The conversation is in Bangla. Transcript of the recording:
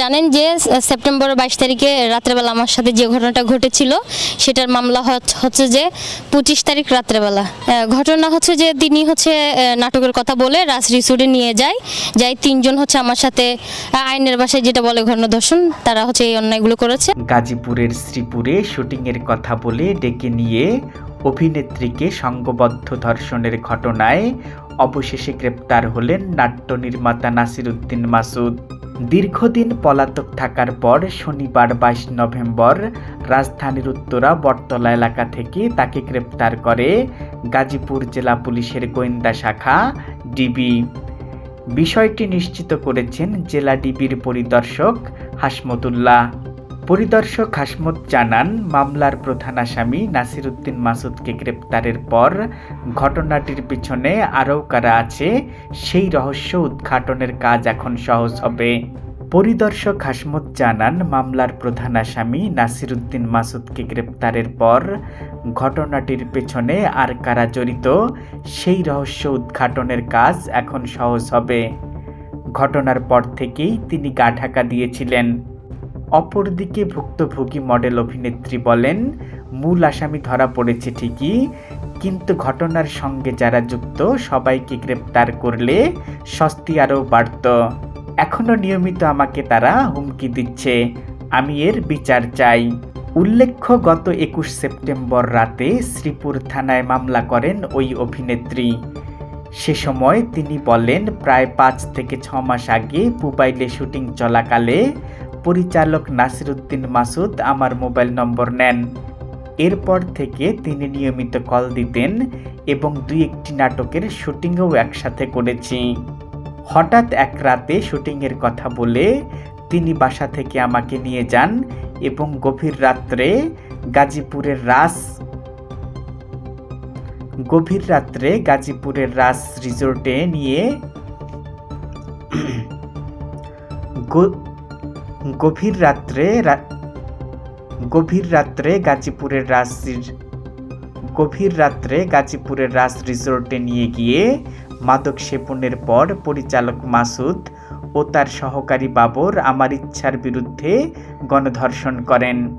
জানেন যে সেপ্টেম্বর বাইশ তারিখে রাত্রেবেলা আমার সাথে যে ঘটনাটা ঘটেছিল, সেটার মামলা হচ্ছে যে পঁচিশ তারিখ রাত্রেবেলা। ঘটনা হচ্ছে যে তিনি হচ্ছে নাটকের কথা বলে রাস রিসোর্টে নিয়ে যায়, যাই তিনজন হচ্ছে আমার সাথে আইনের বাসায় যেটা বলে ঘর্ণদর্শন তারা হচ্ছে এই অন্যায়গুলো করেছে। গাজীপুরের শ্রীপুরে শুটিংয়ের কথা বলে ডেকে নিয়ে অভিনেত্রীকে সংঘবদ্ধ ধর্ষণের ঘটনায় অবশেষে গ্রেপ্তার হলেন নাট্য নির্মাতা নাসিরুদ্দিন মাসুদ। দীর্ঘদিন পলাতক থাকার পর শনিবার বাইশ নভেম্বর রাজধানীর উত্তরা বটতলা এলাকা থেকে তাকে গ্রেপ্তার করে গাজীপুর জেলা পুলিশের গোয়েন্দা শাখা ডিবি। বিষয়টি নিশ্চিত করেছেন জেলা ডিবির পরিদর্শক হাসমতুল্লাহ। পরিদর্শক হাসমত জানান, মামলার প্রধান আসামি নাসিরুদ্দিন মাসুদকে গ্রেপ্তারের পর ঘটনাটির পিছনে আরও কারা আছে, সেই রহস্য উদ্ঘাটনের কাজ এখন সহজ হবে। পরিদর্শক হাসমত জানান, মামলার প্রধান আসামি নাসিরুদ্দিন মাসুদকে গ্রেপ্তারের পর ঘটনাটির পেছনে আর কারা জড়িত, সেই রহস্য উদ্ঘাটনের কাজ এখন সহজ হবে। ঘটনার পর থেকেই তিনি গা ঢাকা দিয়েছিলেন। অপরদিকে ভুক্তভোগী মডেল অভিনেত্রী বলেন, মূল আসামি ধরা পড়েছে ঠিকই, কিন্তু ঘটনার সঙ্গে যারা যুক্ত, সবাইকে গ্রেপ্তার করলে স্বস্তি আরও বাড়ত। এখনও নিয়মিত আমাকে তারা হুমকি দিচ্ছে। আমি এর বিচার চাই। উল্লেখ্য, গত একুশ সেপ্টেম্বর রাতে শ্রীপুর থানায় মামলা করেন ওই অভিনেত্রী। সে সময় তিনি বলেন, প্রায় পাঁচ থেকে ছ মাস আগে মোবাইলে শুটিং চলাকালে পরিচালক নাসিরুদ্দিন মাসুদ আমার মোবাইল নম্বর নেন। এরপর থেকে তিনি নিয়মিত কল দিতেন এবং দুই একটি নাটকের শুটিংও একসাথে করেছি। হঠাৎ এক রাতে শুটিংয়ের কথা বলে তিনি বাসা থেকে আমাকে নিয়ে যান এবং গভীর রাত্রে গাজীপুরের রাস গভীর রাত্রে গাজীপুরের রাস রিসোর্টে নিয়ে গভীর রাত্রে গভীর রাত্রে গাজীপুরের রাজ, গভীর রাত্রে গাজীপুরের রাজ রিসোর্টে নিয়ে গিয়ে মাদক সেবনের পর পরিচালক মাসুদ ও তার সহকারী বাবর আমার ইচ্ছার বিরুদ্ধে গণধর্ষণ করেন।